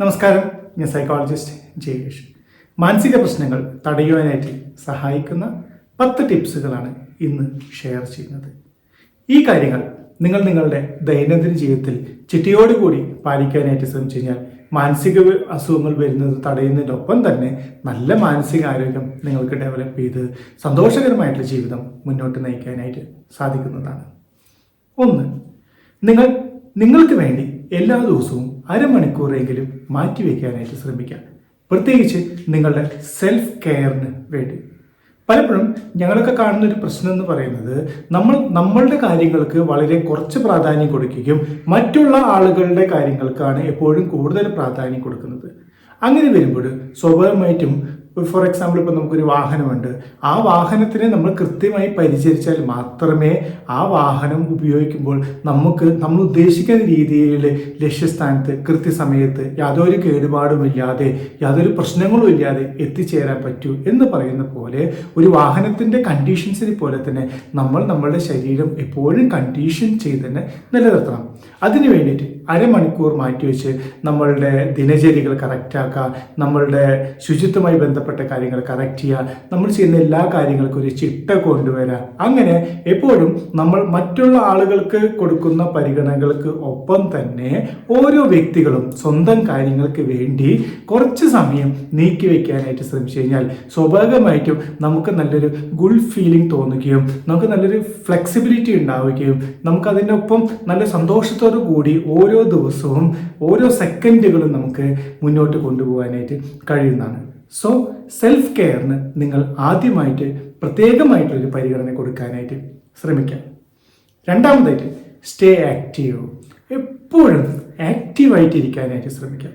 നമസ്കാരം. ഞാൻ സൈക്കോളജിസ്റ്റ് ജയേഷ്. മാനസിക പ്രശ്നങ്ങൾ തടയുവാനായിട്ട് സഹായിക്കുന്ന പത്ത് ടിപ്സുകളാണ് ഇന്ന് ഷെയർ ചെയ്യുന്നത്. ഈ കാര്യങ്ങൾ നിങ്ങൾ നിങ്ങളുടെ ദൈനംദിന ജീവിതത്തിൽ ചിട്ടയോടുകൂടി പാലിക്കാനായിട്ട് ശ്രമിച്ചു കഴിഞ്ഞാൽ മാനസിക അസുഖങ്ങൾ വരുന്നത് തടയുന്നതിനൊപ്പം തന്നെ നല്ല മാനസിക ആരോഗ്യം നിങ്ങൾക്ക് ഡെവലപ്പ് ചെയ്ത് സന്തോഷകരമായിട്ടുള്ള ജീവിതം മുന്നോട്ട് നയിക്കാനായിട്ട് സാധിക്കുന്നതാണ്. ഒന്ന് നിങ്ങൾ നിങ്ങൾക്ക് വേണ്ടി എല്ലാ ദിവസവും അരമണിക്കൂറെങ്കിലും മാറ്റിവെക്കാനായിട്ട് ശ്രമിക്കുക പ്രത്യേകിച്ച് നിങ്ങളുടെ സെൽഫ് കെയറിന് വേണ്ടി. പലപ്പോഴും ഞങ്ങളൊക്കെ കാണുന്ന ഒരു പ്രശ്നം എന്ന് പറയുന്നത് നമ്മൾ നമ്മളുടെ കാര്യങ്ങൾക്ക് വളരെ കുറച്ച് പ്രാധാന്യം കൊടുക്കുകയും മറ്റുള്ള ആളുകളുടെ കാര്യങ്ങൾക്കാണ് എപ്പോഴും കൂടുതൽ പ്രാധാന്യം കൊടുക്കുന്നത്. അങ്ങനെ വരുമ്പോൾ സ്വാഭാവികമായിട്ടും ഫോർ എക്സാമ്പിൾ ഇപ്പോൾ നമുക്കൊരു വാഹനമുണ്ട്. ആ വാഹനത്തിനെ നമ്മൾ കൃത്യമായി പരിചരിച്ചാൽ മാത്രമേ ആ വാഹനം ഉപയോഗിക്കുമ്പോൾ നമുക്ക് നമ്മൾ ഉദ്ദേശിക്കുന്ന രീതിയിൽ ലക്ഷ്യസ്ഥാനത്ത് കൃത്യസമയത്ത് യാതൊരു കേടുപാടുമില്ലാതെ യാതൊരു പ്രശ്നങ്ങളും ഇല്ലാതെ എത്തിച്ചേരാൻ പറ്റൂ എന്ന് പറയുന്ന പോലെ ഒരു വാഹനത്തിന്റെ കണ്ടീഷൻസിനെ പോലെ തന്നെ നമ്മൾ നമ്മളുടെ ശരീരം എപ്പോഴും കണ്ടീഷൻ ചെയ്ത് തന്നെ നിലനിർത്തണം. അതിന് വേണ്ടിയിട്ട് അരമണിക്കൂർ മാറ്റിവെച്ച് നമ്മളുടെ ദിനചര്യകൾ കറക്റ്റാക്കുക നമ്മളുടെ ശുചിത്വമായി ബന്ധപ്പെട്ട കാര്യങ്ങൾ കറക്റ്റ് ചെയ്യുക. നമ്മൾ ചെയ്യുന്ന എല്ലാ കാര്യങ്ങൾക്കും ഒരു ചിട്ട കൊണ്ടുവരിക അങ്ങനെ എപ്പോഴും നമ്മൾ മറ്റുള്ള ആളുകൾക്ക് കൊടുക്കുന്ന പരിഗണനകൾക്ക് ഒപ്പം തന്നെ ഓരോ വ്യക്തികളും സ്വന്തം കാര്യങ്ങൾക്ക് വേണ്ടി കുറച്ച് സമയം നീക്കി വയ്ക്കാനായിട്ട് ശ്രമിച്ചു കഴിഞ്ഞാൽ സ്വാഭാവികമായിട്ടും നമുക്ക് നല്ലൊരു ഗുഡ് ഫീലിംഗ് തോന്നുകയും നമുക്ക് നല്ലൊരു ഫ്ലെക്സിബിലിറ്റി ഉണ്ടാവുകയും നമുക്ക് നല്ല സന്തോഷത്തോടു കൂടി ഓരോ ദിവസവും ഓരോ സെക്കൻഡുകളും നമുക്ക് മുന്നോട്ട് കൊണ്ടുപോകാനായിട്ട് കഴിയുന്നതാണ്. സോ സെൽഫ് കെയറിന് നിങ്ങൾ ആദ്യമായിട്ട് പ്രത്യേകമായിട്ടൊരു പരിഗണന കൊടുക്കാനായിട്ട് ശ്രമിക്കാം. രണ്ടാമതായിട്ട് സ്റ്റേ ആക്റ്റീവ് എപ്പോഴും ആക്റ്റീവായിട്ട് ഇരിക്കാനായിട്ട് ശ്രമിക്കാം.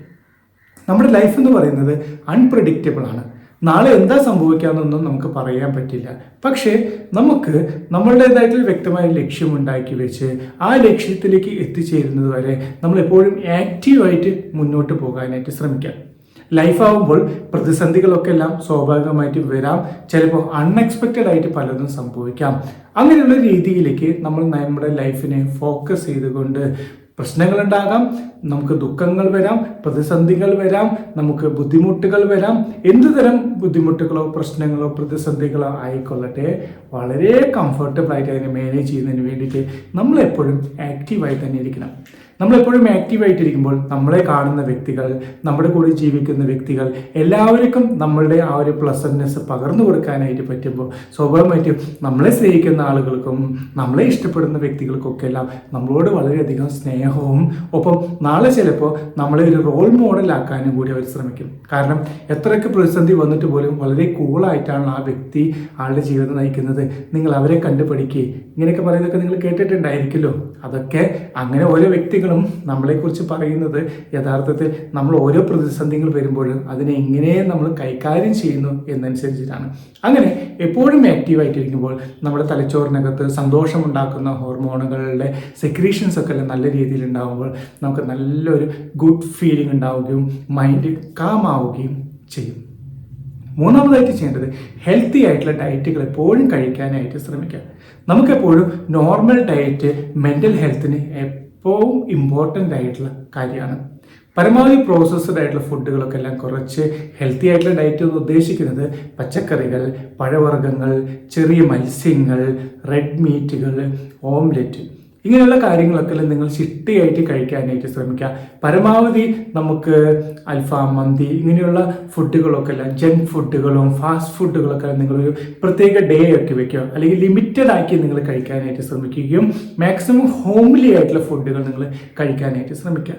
നമ്മുടെ ലൈഫ് എന്ന് പറയുന്നത് അൺപ്രഡിക്റ്റബിൾ ആണ്. നാളെ എന്താ സംഭവിക്കാമെന്നൊന്നും നമുക്ക് പറയാൻ പറ്റില്ല. പക്ഷേ നമുക്ക് നമ്മളുടേതായിട്ടുള്ള വ്യക്തമായ ലക്ഷ്യം ഉണ്ടാക്കി വെച്ച് ആ ലക്ഷ്യത്തിലേക്ക് എത്തിച്ചേരുന്നത് വരെ നമ്മളെപ്പോഴും ആക്റ്റീവായിട്ട് മുന്നോട്ട് പോകാനായിട്ട് ശ്രമിക്കാം. ലൈഫ് ആവുമ്പോൾ പ്രതിസന്ധികളൊക്കെ എല്ലാം സ്വാഭാവികമായിട്ട് വരാം. ചിലപ്പോൾ അൺഎക്സ്പെക്റ്റഡ് ആയിട്ട് പലതും സംഭവിക്കാം. അങ്ങനെയുള്ള രീതിയിലേക്ക് നമ്മൾ നമ്മുടെ ലൈഫിനെ ഫോക്കസ് ചെയ്തുകൊണ്ട് പ്രശ്നങ്ങളുണ്ടാകാം നമുക്ക് ദുഃഖങ്ങൾ വരാം പ്രതിസന്ധികൾ വരാം നമുക്ക് ബുദ്ധിമുട്ടുകൾ വരാം. എന്തുതരം ബുദ്ധിമുട്ടുകളോ പ്രശ്നങ്ങളോ പ്രതിസന്ധികളോ ആയിക്കൊള്ളട്ടെ വളരെ കംഫർട്ടബിൾ ആയിട്ട് അതിനെ മാനേജ് ചെയ്യുന്നതിന് വേണ്ടിയിട്ട് നമ്മൾ എപ്പോഴും ആക്റ്റീവായി തന്നെ ഇരിക്കണം. നമ്മളെപ്പോഴും ആക്റ്റീവായിട്ടിരിക്കുമ്പോൾ നമ്മളെ കാണുന്ന വ്യക്തികൾ നമ്മുടെ കൂടെ ജീവിക്കുന്ന വ്യക്തികൾ എല്ലാവർക്കും നമ്മളുടെ ആ ഒരു പ്ലസൻനെസ് പകർന്നു കൊടുക്കാനായിട്ട് പറ്റുമ്പോൾ സ്വാഭാവികമായിട്ടും നമ്മളെ സ്നേഹിക്കുന്ന ആളുകൾക്കും നമ്മളെ ഇഷ്ടപ്പെടുന്ന വ്യക്തികൾക്കൊക്കെ എല്ലാം നമ്മളോട് വളരെയധികം സ്നേഹവും ഒപ്പം നാളെ ചിലപ്പോൾ നമ്മളെ ഒരു റോൾ മോഡലാക്കാനും കൂടി അവർ ശ്രമിക്കും. കാരണം എത്രയൊക്കെ പ്രതിസന്ധി വന്നിട്ട് പോലും വളരെ കൂളായിട്ടാണ് ആ വ്യക്തി ആളുടെ ജീവിതം നയിക്കുന്നത്. നിങ്ങൾ അവരെ കണ്ടു പഠിക്കുക ഇങ്ങനെയൊക്കെ പറയുന്നതൊക്കെ നിങ്ങൾ കേട്ടിട്ടുണ്ടായിരിക്കുമല്ലോ. അതൊക്കെ അങ്ങനെ ഓരോ വ്യക്തികളും നമ്മളെക്കുറിച്ച് പറയുന്നത് യഥാർത്ഥത്തിൽ നമ്മൾ ഓരോ പ്രതിസന്ധികൾ വരുമ്പോഴും അതിനെ എങ്ങനെ നമ്മൾ കൈകാര്യം ചെയ്യുന്നു എന്നനുസരിച്ചിട്ടാണ്. അങ്ങനെ എപ്പോഴും ആക്റ്റീവായിട്ടിരിക്കുമ്പോൾ നമ്മുടെ തലച്ചോറിനകത്ത് സന്തോഷമുണ്ടാക്കുന്ന ഹോർമോണുകളുടെ സെക്രീഷൻസ് ഒക്കെ നല്ല രീതിയിൽ ഉണ്ടാകുമ്പോൾ നമുക്ക് നല്ലൊരു ഗുഡ് ഫീലിംഗ് ഉണ്ടാവുകയും മൈൻഡ് കാം ആവുകയും ചെയ്യും. മൂന്നാമതായിട്ട് ചെയ്യേണ്ടത് ഹെൽത്തി ആയിട്ടുള്ള ഡയറ്റുകൾ എപ്പോഴും കഴിക്കാനായിട്ട് ശ്രമിക്കുക. നമുക്കെപ്പോഴും നോർമൽ ഡയറ്റ് മെന്റൽ ഹെൽത്തിന് എപ്പോഴും ഇമ്പോർട്ടന്റ് ആയിട്ടുള്ള കാര്യമാണ്. പരമാവധി പ്രോസസ്ഡ് ആയിട്ടുള്ള ഫുഡുകളൊക്കെ എല്ലാം കുറച്ച് ഹെൽത്തി ആയിട്ടുള്ള ഡയറ്റ് എന്ന് ഉദ്ദേശിക്കുന്നത് പച്ചക്കറികൾ പഴവർഗങ്ങൾ ചെറിയ മത്സ്യങ്ങൾ റെഡ് മീറ്റുകൾ ഓംലെറ്റ് ഇങ്ങനെയുള്ള കാര്യങ്ങളൊക്കെ നിങ്ങൾ ചിട്ടയായിട്ട് കഴിക്കാനായിട്ട് ശ്രമിക്കുക. പരമാവധി നമുക്ക് അൽഫാം മന്തി ഇങ്ങനെയുള്ള ഫുഡുകളൊക്കെ അല്ല ജങ്ക് ഫുഡുകളും ഫാസ്റ്റ് ഫുഡുകളൊക്കെ നിങ്ങളൊരു പ്രത്യേക ഡേ ഒക്കെ വെക്കുക. അല്ലെങ്കിൽ ലിമിറ്റഡ് ആക്കി നിങ്ങൾ കഴിക്കാനായിട്ട് ശ്രമിക്കുകയും മാക്സിമം ഹോംലി ആയിട്ടുള്ള ഫുഡുകൾ നിങ്ങൾ കഴിക്കാനായിട്ട് ശ്രമിക്കുക.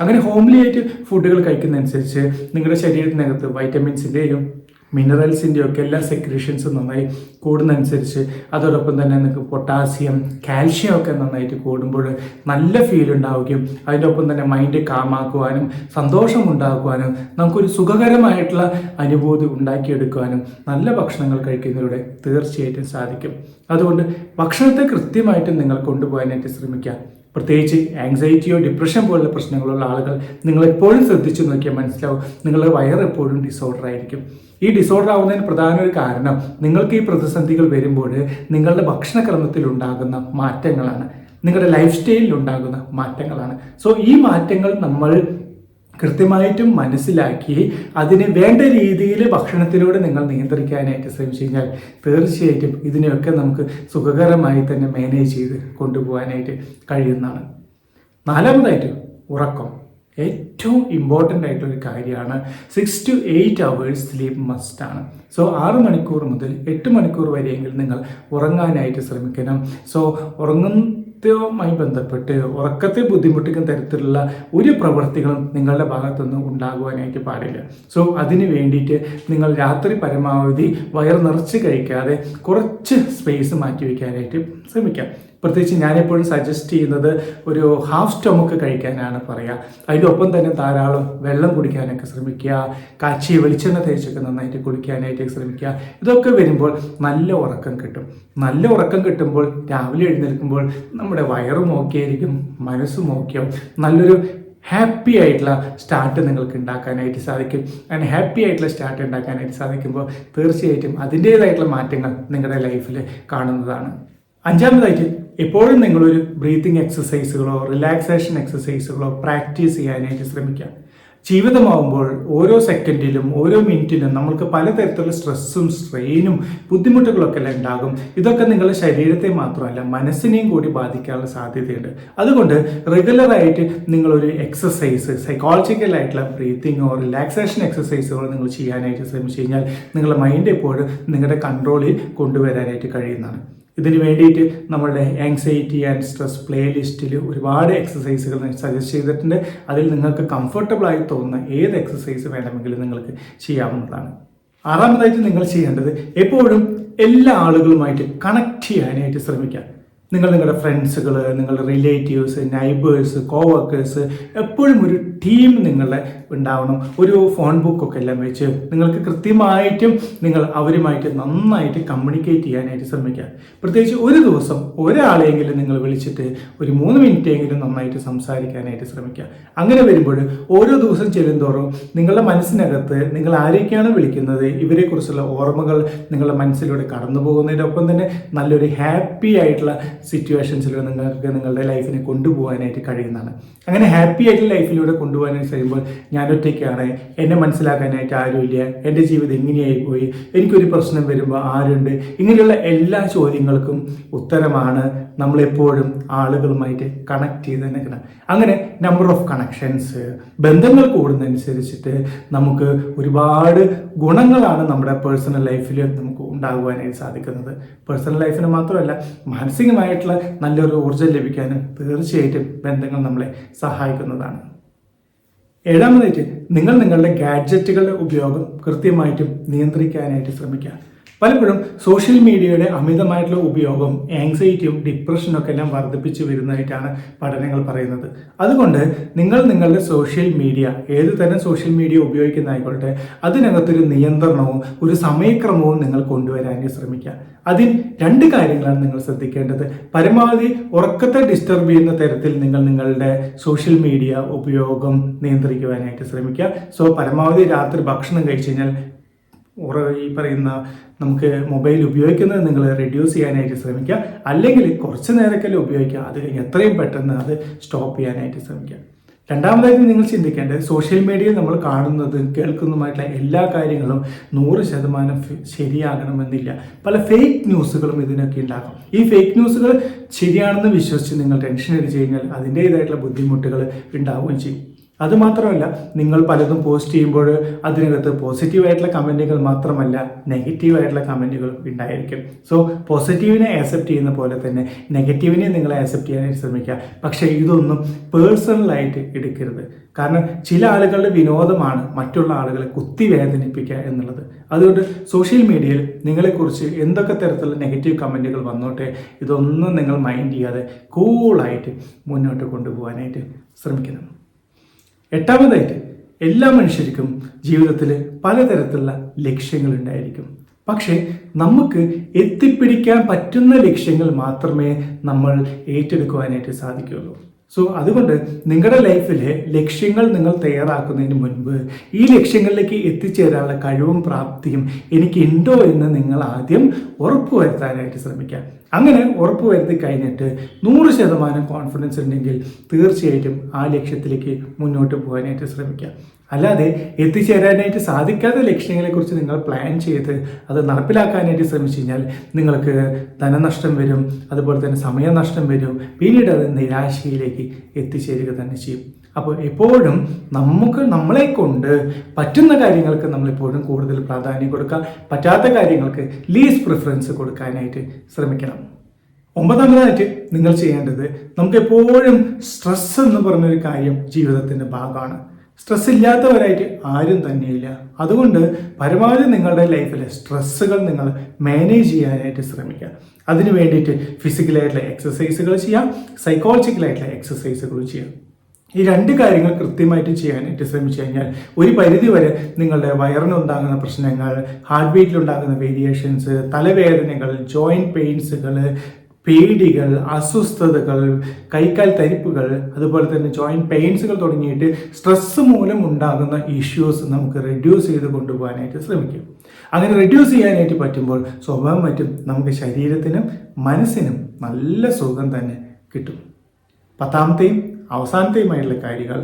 അങ്ങനെ ഹോംലി ആയിട്ട് ഫുഡുകൾ കഴിക്കുന്നതനുസരിച്ച് നിങ്ങളുടെ ശരീരത്തിനകത്ത് വൈറ്റമിൻസിന്റെയും മിനറൽസിന്റെയും ഒക്കെ എല്ലാ സെക്രീഷൻസും നന്നായി കൂടുന്നതനുസരിച്ച് അതോടൊപ്പം തന്നെ നിങ്ങൾക്ക് പൊട്ടാസ്യം കാൽഷ്യം ഒക്കെ നന്നായിട്ട് കൂടുമ്പോൾ നല്ല ഫീൽ ഉണ്ടാവുകയും അതിന്റെ ഒപ്പം തന്നെ മൈൻഡ് കാമാക്കുവാനും സന്തോഷം ഉണ്ടാക്കുവാനും നമുക്കൊരു സുഖകരമായിട്ടുള്ള അനുഭൂതി ഉണ്ടാക്കിയെടുക്കുവാനും നല്ല ഭക്ഷണങ്ങൾ കഴിക്കുന്നതിലൂടെ തീർച്ചയായിട്ടും സാധിക്കും. അതുകൊണ്ട് ഭക്ഷണത്തെ കൃത്യമായിട്ട് നിങ്ങൾ കൊണ്ടുപോകാനായിട്ട് ശ്രമിക്കുക. പ്രത്യേകിച്ച് ആങ്സൈറ്റിയോ ഡിപ്രഷൻ പോലുള്ള പ്രശ്നങ്ങളുള്ള ആളുകൾ നിങ്ങളെപ്പോഴും ശ്രദ്ധിച്ചു നോക്കിയാൽ മനസ്സിലാവും നിങ്ങളുടെ വയർ എപ്പോഴും ഡിസോർഡർ ആയിരിക്കും. ഈ ഡിസോർഡർ ആവുന്നതിന് പ്രധാന ഒരു കാരണം നിങ്ങൾക്ക് ഈ പ്രതിസന്ധികൾ വരുമ്പോൾ നിങ്ങളുടെ ഭക്ഷണക്രമത്തിൽ ഉണ്ടാകുന്ന മാറ്റങ്ങളാണ്. നിങ്ങളുടെ ലൈഫ് സ്റ്റൈലിൽ ഉണ്ടാകുന്ന മാറ്റങ്ങളാണ്. സോ ഈ മാറ്റങ്ങൾ നമ്മൾ കൃത്യമായിട്ടും മനസ്സിലാക്കി അതിന് വേണ്ട രീതിയിൽ ഭക്ഷണത്തിലൂടെ നിങ്ങൾ നിയന്ത്രിക്കാനായിട്ട് ശ്രമിച്ചു കഴിഞ്ഞാൽ തീർച്ചയായിട്ടും ഇതിനെയൊക്കെ നമുക്ക് സുഖകരമായി തന്നെ മാനേജ് ചെയ്ത് കൊണ്ടുപോകാനായിട്ട് കഴിയുന്നതാണ്. നാലാമതായിട്ട് ഉറക്കം. ഏറ്റവും ഇമ്പോർട്ടന്റ് ആയിട്ടൊരു കാര്യമാണ് six to eight hours sleep must ആണ്. സോ ആറ് മണിക്കൂർ മുതൽ എട്ട് മണിക്കൂർ വരെയെങ്കിലും നിങ്ങൾ ഉറങ്ങാനായിട്ട് ശ്രമിക്കണം. സോ ഉറങ്ങുന്നതുമായി ബന്ധപ്പെട്ട് ഉറക്കത്തെ ബുദ്ധിമുട്ടിക്കുന്ന തരത്തിലുള്ള ഒരു പ്രവൃത്തികളും നിങ്ങളുടെ ഭാഗത്തുനിന്ന് ഉണ്ടാകുവാനായിട്ട് പാടില്ല. സോ അതിന് വേണ്ടിയിട്ട് നിങ്ങൾ രാത്രി പരമാവധി വയർ നിറച്ച് കഴിക്കാതെ കുറച്ച് സ്പേസ് മാറ്റി വയ്ക്കാനായിട്ട് ശ്രമിക്കാം. പ്രത്യേകിച്ച് ഞാനെപ്പോഴും സജസ്റ്റ് ചെയ്യുന്നത് ഒരു ഹാഫ് സ്റ്റൊമക്ക് കഴിക്കാനാണ് പറയുക അതിന്റെ ഒപ്പം തന്നെ ധാരാളം വെള്ളം കുടിക്കാനൊക്കെ ശ്രമിക്കുക കാച്ചിയ വെളിച്ചെണ്ണ തേച്ചൊക്കെ നന്നായിട്ട് കുളിക്കാനായിട്ട് ശ്രമിക്കുക. ഇതൊക്കെ വരുമ്പോൾ നല്ല ഉറക്കം കിട്ടും. നല്ല ഉറക്കം കിട്ടുമ്പോൾ രാവിലെ എഴുന്നേൽക്കുമ്പോൾ നമ്മുടെ വയറും ഓക്കെ ആയിരിക്കും മനസ്സും ഓക്കെയാവും നല്ലൊരു ഹാപ്പി ആയിട്ടുള്ള സ്റ്റാർട്ട് നിങ്ങൾക്ക് ഉണ്ടാക്കാനായിട്ട് സാധിക്കും. അങ്ങനെ ഹാപ്പി ആയിട്ടുള്ള സ്റ്റാർട്ട് ഉണ്ടാക്കാനായിട്ട് സാധിക്കുമ്പോൾ തീർച്ചയായിട്ടും അതിന്റേതായിട്ടുള്ള മാറ്റങ്ങൾ നിങ്ങളുടെ ലൈഫിൽ കാണുന്നതാണ്. അഞ്ചാമതായിട്ട് എപ്പോഴും നിങ്ങളൊരു ബ്രീത്തിങ് എക്സസൈസുകളോ റിലാക്സേഷൻ എക്സസൈസുകളോ പ്രാക്ടീസ് ചെയ്യാനായിട്ട് ശ്രമിക്കുക ജീവിതമാവുമ്പോൾ ഓരോ സെക്കൻഡിലും ഓരോ മിനിറ്റിലും നമ്മൾക്ക് പലതരത്തിലുള്ള സ്ട്രെസ്സും സ്ട്രെയിനും ബുദ്ധിമുട്ടുകളൊക്കെ എല്ലാം ഉണ്ടാകും. ഇതൊക്കെ നിങ്ങളുടെ ശരീരത്തെ മാത്രമല്ല മനസ്സിനെയും കൂടി ബാധിക്കാനുള്ള സാധ്യതയുണ്ട്. അതുകൊണ്ട് റെഗുലറായിട്ട് നിങ്ങളൊരു എക്സസൈസ് സൈക്കോളജിക്കൽ ആയിട്ടുള്ള ബ്രീത്തിങ്ങോ റിലാക്സേഷൻ എക്സസൈസുകളോ നിങ്ങൾ ചെയ്യാനായിട്ട് ശ്രമിച്ചു കഴിഞ്ഞാൽ നിങ്ങളുടെ മൈൻഡ് എപ്പോഴും നിങ്ങളുടെ കൺട്രോളിൽ കൊണ്ടുവരാനായിട്ട് കഴിയുന്നതാണ്. ഇതിന് വേണ്ടിയിട്ട് നമ്മളുടെ ആങ്സൈറ്റി ആൻഡ് സ്ട്രെസ് പ്ലേലിസ്റ്റിൽ ഒരുപാട് എക്സസൈസുകൾ സജസ്റ്റ് ചെയ്തിട്ടുണ്ട്. അതിൽ നിങ്ങൾക്ക് കംഫർട്ടബിളായി തോന്നുന്ന ഏത് എക്സസൈസ് വേണമെങ്കിലും നിങ്ങൾക്ക് ചെയ്യാവുന്നതാണ്. ആറാമതായിട്ട് നിങ്ങൾ ചെയ്യേണ്ടത് എപ്പോഴും എല്ലാ ആളുകളുമായിട്ട് കണക്ട് ചെയ്യാനായിട്ട് ശ്രമിക്കുക. നിങ്ങൾ നിങ്ങളുടെ ഫ്രണ്ട്സുകൾ നിങ്ങളുടെ റിലേറ്റീവ്സ് നൈബേഴ്സ് കോവർക്കേഴ്സ് എപ്പോഴും ഒരു ടീം നിങ്ങളെ ഉണ്ടാവണം. ഒരു ഫോൺ ബുക്കൊക്കെ എല്ലാം വെച്ച് നിങ്ങൾക്ക് കൃത്യമായിട്ടും നിങ്ങൾ അവരുമായിട്ട് നന്നായിട്ട് കമ്മ്യൂണിക്കേറ്റ് ചെയ്യാനായിട്ട് ശ്രമിക്കുക. പ്രത്യേകിച്ച് ഒരു ദിവസം ഒരാളെങ്കിലും നിങ്ങൾ വിളിച്ചിട്ട് ഒരു മൂന്ന് മിനിറ്റെങ്കിലും നന്നായിട്ട് സംസാരിക്കാനായിട്ട് ശ്രമിക്കുക. അങ്ങനെ വരുമ്പോൾ ഓരോ ദിവസം ചെല്ലുന്തോറും നിങ്ങളുടെ മനസ്സിനകത്ത് നിങ്ങൾ ആരൊക്കെയാണ് വിളിക്കുന്നത് ഇവരെക്കുറിച്ചുള്ള ഓർമ്മകൾ നിങ്ങളുടെ മനസ്സിലൂടെ കടന്നു പോകുന്നതിനൊപ്പം തന്നെ നല്ലൊരു ഹാപ്പി ആയിട്ടുള്ള സിറ്റുവേഷൻസിലൂടെ നിങ്ങൾക്ക് നിങ്ങളുടെ ലൈഫിനെ കൊണ്ടുപോകാനായിട്ട് കഴിയുന്നതാണ്. അങ്ങനെ ഹാപ്പി ആയിട്ട് ലൈഫിലൂടെ കൊണ്ടുപോകാനായിട്ട് കഴിയുമ്പോൾ ഞാൻ ഒറ്റയ്ക്കാണ്. എന്നെ മനസ്സിലാക്കാനായിട്ട് ആരുമില്ല. എന്റെ ജീവിതം എങ്ങനെയായി പോയി എനിക്കൊരു പ്രശ്നം വരുമ്പോൾ ആരുണ്ട്? ഇങ്ങനെയുള്ള എല്ലാ ചോദ്യങ്ങൾക്കും ഉത്തരമാണ് നമ്മളെപ്പോഴും ആളുകളുമായിട്ട് കണക്ട് ചെയ്ത് നിൽക്കണം. അങ്ങനെ നമ്പർ ഓഫ് കണക്ഷൻസ് ബന്ധങ്ങൾ കൂടുന്നതനുസരിച്ചിട്ട് നമുക്ക് ഒരുപാട് ഗുണങ്ങളാണ് നമ്മുടെ പേഴ്സണൽ ലൈഫിൽ നമുക്ക് ഉണ്ടാകുവാനായിട്ട് സാധിക്കുന്നത്. പേഴ്സണൽ ലൈഫിന് മാത്രമല്ല മാനസികമായിട്ടുള്ള നല്ലൊരു ഊർജം ലഭിക്കാനും തീർച്ചയായിട്ടും ബന്ധങ്ങൾ നമ്മളെ സഹായിക്കുന്നതാണ്. ഏഴാമതായിട്ട് നിങ്ങൾ നിങ്ങളുടെ ഗാഡ്ജറ്റുകളുടെ ഉപയോഗം കൃത്യമായിട്ടും നിയന്ത്രിക്കാനായിട്ട് ശ്രമിക്കുക. പലപ്പോഴും സോഷ്യൽ മീഡിയയുടെ അമിതമായിട്ടുള്ള ഉപയോഗം ആങ്സൈറ്റിയും ഡിപ്രഷനും ഒക്കെ എല്ലാം വർദ്ധിപ്പിച്ച് വരുന്നതായിട്ടാണ് പഠനങ്ങൾ പറയുന്നത്. അതുകൊണ്ട് നിങ്ങൾ നിങ്ങളുടെ സോഷ്യൽ മീഡിയ ഏത് തരം സോഷ്യൽ മീഡിയ ഉപയോഗിക്കുന്നതായിക്കോട്ടെ അതിനകത്തൊരു നിയന്ത്രണവും ഒരു സമയക്രമവും നിങ്ങൾ കൊണ്ടുവരാൻ ശ്രമിക്കുക. അതിൽ രണ്ട് കാര്യങ്ങളാണ് നിങ്ങൾ ശ്രദ്ധിക്കേണ്ടത്. പരമാവധി ഉറക്കത്തെ ഡിസ്റ്റർബ് ചെയ്യുന്ന തരത്തിൽ നിങ്ങൾ നിങ്ങളുടെ സോഷ്യൽ മീഡിയ ഉപയോഗം നിയന്ത്രിക്കുവാനായിട്ട് ശ്രമിക്കുക. സോ പരമാവധി രാത്രി ഭക്ഷണം കഴിച്ചു കഴിഞ്ഞാൽ ഈ പറയുന്ന നമുക്ക് മൊബൈൽ ഉപയോഗിക്കുന്നത് നിങ്ങൾ റെഡ്യൂസ് ചെയ്യാനായിട്ട് ശ്രമിക്കുക. അല്ലെങ്കിൽ കുറച്ച് നേരമൊക്കെ ഉപയോഗിക്കുക. അത് കഴിഞ്ഞ് എത്രയും പെട്ടെന്ന് അത് സ്റ്റോപ്പ് ചെയ്യാനായിട്ട് ശ്രമിക്കുക. രണ്ടാമതായിട്ട് നിങ്ങൾ ചിന്തിക്കേണ്ടത് സോഷ്യൽ മീഡിയയിൽ നമ്മൾ കാണുന്നതും കേൾക്കുന്നതുമായിട്ടുള്ള എല്ലാ കാര്യങ്ങളും നൂറ് ശതമാനം ശരിയാകണമെന്നില്ല. പല ഫേക്ക് ന്യൂസുകളും ഇതിനൊക്കെ ഉണ്ടാകും. ഈ ഫേക്ക് ന്യൂസുകൾ ശരിയാണെന്ന് വിശ്വസിച്ച് നിങ്ങൾ ടെൻഷൻ അടിച്ചു കഴിഞ്ഞാൽ അതിന്റേതായിട്ടുള്ള ബുദ്ധിമുട്ടുകൾ ഉണ്ടാവുകയും ചെയ്യും. അതുമാത്രമല്ല നിങ്ങൾ പലതും പോസ്റ്റ് ചെയ്യുമ്പോൾ അതിനകത്ത് പോസിറ്റീവായിട്ടുള്ള കമന്റുകൾ മാത്രമല്ല നെഗറ്റീവായിട്ടുള്ള കമന്റുകൾ ഉണ്ടായിരിക്കും. സോ പോസിറ്റീവിനെ ആക്സെപ്റ്റ് ചെയ്യുന്ന പോലെ തന്നെ നെഗറ്റീവിനെ നിങ്ങൾ ആക്സെപ്റ്റ് ചെയ്യാനായിട്ട് ശ്രമിക്കുക. പക്ഷേ ഇതൊന്നും പേഴ്സണലായിട്ട് എടുക്കരുത്. കാരണം ചില ആളുകളുടെ വിനോദമാണ് മറ്റുള്ള ആളുകളെ കുത്തി വേദനിപ്പിക്കുക എന്നുള്ളത്. അതുകൊണ്ട് സോഷ്യൽ മീഡിയയിൽ നിങ്ങളെക്കുറിച്ച് എന്തൊക്കെ തരത്തിലുള്ള നെഗറ്റീവ് കമന്റുകൾ വന്നോട്ടെ ഇതൊന്നും നിങ്ങൾ മൈൻഡ് ചെയ്യാതെ കൂളായിട്ട് മുന്നോട്ട് കൊണ്ടുപോകാനായിട്ട് ശ്രമിക്കണം. എട്ടാമതായിട്ട് എല്ലാ മനുഷ്യർക്കും ജീവിതത്തിൽ പലതരത്തിലുള്ള ലക്ഷ്യങ്ങൾ ഉണ്ടായിരിക്കും പക്ഷേ നമുക്ക് എത്തിപ്പിടിക്കാൻ പറ്റുന്ന ലക്ഷ്യങ്ങൾ മാത്രമേ നമ്മൾ ഏറ്റെടുക്കുവാനായിട്ട് സാധിക്കുകയുള്ളൂ. സോ അതുകൊണ്ട് നിങ്ങളുടെ ലൈഫിലെ ലക്ഷ്യങ്ങൾ നിങ്ങൾ തയ്യാറാക്കുന്നതിന് മുൻപ് ഈ ലക്ഷ്യങ്ങളിലേക്ക് എത്തിച്ചേരാനുള്ള കഴിവും പ്രാപ്തിയും എനിക്കുണ്ടോ എന്ന് നിങ്ങൾ ആദ്യം ഉറപ്പുവരുത്താനായിട്ട് ശ്രമിക്കുക. അങ്ങനെ ഉറപ്പുവരുത്തി കഴിഞ്ഞിട്ട് നൂറ് ശതമാനം കോൺഫിഡൻസ് ഉണ്ടെങ്കിൽ തീർച്ചയായിട്ടും ആ ലക്ഷ്യത്തിലേക്ക് മുന്നോട്ട് പോകാനായിട്ട് ശ്രമിക്കുക. അല്ലാതെ എത്തിച്ചേരാനായിട്ട് സാധിക്കാത്ത ലക്ഷ്യങ്ങളെക്കുറിച്ച് നിങ്ങൾ പ്ലാൻ ചെയ്ത് അത് നടപ്പിലാക്കാനായിട്ട് ശ്രമിച്ചു കഴിഞ്ഞാൽ നിങ്ങൾക്ക് ധനനഷ്ടം വരും അതുപോലെ തന്നെ സമയനഷ്ടം വരും. പിന്നീട് അത് നിരാശയിലേക്ക് എത്തിച്ചേരുക തന്നെ ചെയ്യും. അപ്പോൾ എപ്പോഴും നമുക്ക് നമ്മളെ കൊണ്ട് പറ്റുന്ന കാര്യങ്ങൾക്ക് നമ്മളെപ്പോഴും കൂടുതൽ പ്രാധാന്യം കൊടുക്കുക പറ്റാത്ത കാര്യങ്ങൾക്ക് ലീസ് പ്രിഫറൻസ് കൊടുക്കാനായിട്ട് ശ്രമിക്കണം. ഒമ്പതാമതായിട്ട് നിങ്ങൾ ചെയ്യേണ്ടത് നമുക്ക് എപ്പോഴും സ്ട്രെസ് എന്ന് പറഞ്ഞൊരു കാര്യം ജീവിതത്തിന്റെ ഭാഗമാണ്. സ്ട്രെസ് ഇല്ലാത്തവരായിട്ട് ആരും തന്നെയില്ല. അതുകൊണ്ട് പരമാവധി നിങ്ങളുടെ ലൈഫിലെ സ്ട്രെസ്സുകൾ നിങ്ങൾ മാനേജ് ചെയ്യാനായിട്ട് ശ്രമിക്കുക. അതിനു വേണ്ടിയിട്ട് ഫിസിക്കലായിട്ടുള്ള എക്സസൈസുകൾ ചെയ്യാം സൈക്കോളജിക്കലായിട്ടുള്ള എക്സസൈസുകൾ ചെയ്യാം ഈ രണ്ട് കാര്യങ്ങൾ കൃത്യമായിട്ട് ചെയ്യാനായിട്ട് ശ്രമിച്ചു കഴിഞ്ഞാൽ ഒരു പരിധി വരെ നിങ്ങളുടെ വയറിനുണ്ടാകുന്ന പ്രശ്നങ്ങൾ ഹാർട്ട് ബീറ്റിലുണ്ടാകുന്ന വേരിയേഷൻസ് തലവേദനകൾ ജോയിന്റ് പെയിൻസുകൾ പേടികൾ അസ്വസ്ഥതകൾ കൈക്കാൽ തരിപ്പുകൾ അതുപോലെ തന്നെ ജോയിന്റ് പെയിൻസുകൾ തുടങ്ങിയിട്ട് സ്ട്രെസ് മൂലം ഉണ്ടാകുന്ന ഇഷ്യൂസ് നമുക്ക് റെഡ്യൂസ് ചെയ്ത് കൊണ്ടുപോകാനായിട്ട് ശ്രമിക്കും. അങ്ങനെ റെഡ്യൂസ് ചെയ്യാനായിട്ട് പറ്റുമ്പോൾ സ്വഭാവം മറ്റും നമുക്ക് ശരീരത്തിനും മനസ്സിനും നല്ല സുഖം തന്നെ കിട്ടും. പത്താമത്തെയും അവസാനത്തെയുമായിട്ടുള്ള കാര്യങ്ങൾ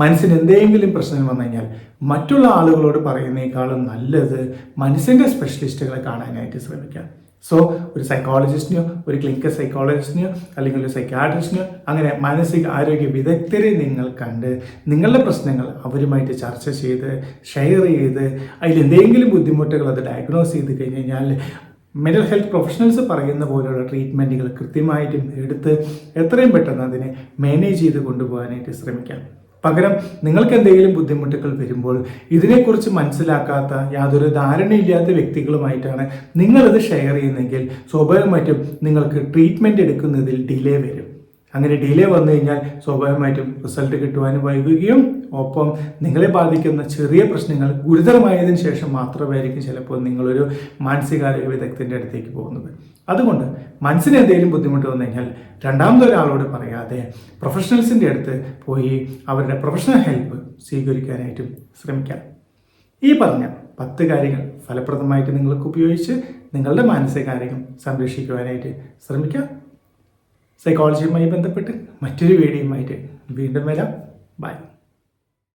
മനസ്സിന് എന്തെങ്കിലും പ്രശ്നം വന്നു കഴിഞ്ഞാൽ മറ്റുള്ള ആളുകളോട് പറയുന്നേക്കാളും നല്ലത് മനസ്സിന്റെ സ്പെഷ്യലിസ്റ്റുകളെ കാണാനായിട്ട് ശ്രമിക്കാം. സോ ഒരു സൈക്കോളജിസ്റ്റിനെയോ ഒരു ക്ലിനിക്കൽ സൈക്കോളജിസ്റ്റിനെയോ അല്ലെങ്കിൽ ഒരു സൈക്കാട്രിസ്റ്റിനെയോ അങ്ങനെ മാനസിക ആരോഗ്യ വിദഗ്ധരെ നിങ്ങൾ കണ്ട് നിങ്ങളുടെ പ്രശ്നങ്ങൾ അവരുമായിട്ട് ചർച്ച ചെയ്ത് ഷെയർ ചെയ്ത് അതിൽ എന്തെങ്കിലും ബുദ്ധിമുട്ടുകൾ അത് ഡയഗ്നോസ് ചെയ്ത് കഴിഞ്ഞ് കഴിഞ്ഞാൽ മെന്റൽ ഹെൽത്ത് പ്രൊഫഷണൽസ് പറയുന്ന പോലെയുള്ള ട്രീറ്റ്മെന്റുകൾ കൃത്യമായിട്ടും എടുത്ത് എത്രയും പെട്ടെന്ന് അതിനെ മാനേജ് ചെയ്ത് കൊണ്ടുപോകാനായിട്ട് ശ്രമിക്കാം. പകരം നിങ്ങൾക്ക് എന്തെങ്കിലും ബുദ്ധിമുട്ടുകൾ വരുമ്പോൾ ഇതിനെക്കുറിച്ച് മനസ്സിലാക്കാത്ത യാതൊരു ധാരണയില്ലാത്ത വ്യക്തികളുമായിട്ടാണ് നിങ്ങളിത് ഷെയർ ചെയ്യുന്നതെങ്കിൽ സ്വാഭാവികമായിട്ടും നിങ്ങൾക്ക് ട്രീറ്റ്മെന്റ് എടുക്കുന്നതിൽ ഡിലേ വരും. അങ്ങനെ ഡിലേ വന്നു കഴിഞ്ഞാൽ സ്വാഭാവികമായിട്ടും റിസൾട്ട് കിട്ടുവാനും വൈകുകയും. ഒപ്പം നിങ്ങളെ ബാധിക്കുന്ന ചെറിയ പ്രശ്നങ്ങൾ ഗുരുതരമായതിനു ശേഷം മാത്രമായിരിക്കും ചിലപ്പോൾ നിങ്ങളൊരു മാനസികാരോഗ്യ വിദഗ്ധന്റെ അടുത്തേക്ക് പോകുന്നത്. അതുകൊണ്ട് മനസ്സിന് എന്തെങ്കിലും ബുദ്ധിമുട്ട് വന്നു കഴിഞ്ഞാൽ രണ്ടാമതൊരാളോട് പറയാതെ പ്രൊഫഷണൽസിന്റെ അടുത്ത് പോയി അവരുടെ പ്രൊഫഷണൽ ഹെൽപ്പ് സ്വീകരിക്കാനായിട്ടും ശ്രമിക്കാം. ഈ പറഞ്ഞ പത്ത് കാര്യങ്ങൾ ഫലപ്രദമായിട്ട് നിങ്ങൾക്ക് ഉപയോഗിച്ച് നിങ്ങളുടെ മാനസികാരോഗ്യം സംരക്ഷിക്കുവാനായിട്ട് ശ്രമിക്കാം. സൈക്കോളജിയുമായി ബന്ധപ്പെട്ട് മറ്റൊരു വീഡിയോയുമായിട്ട് വീണ്ടും വരാം. ബൈ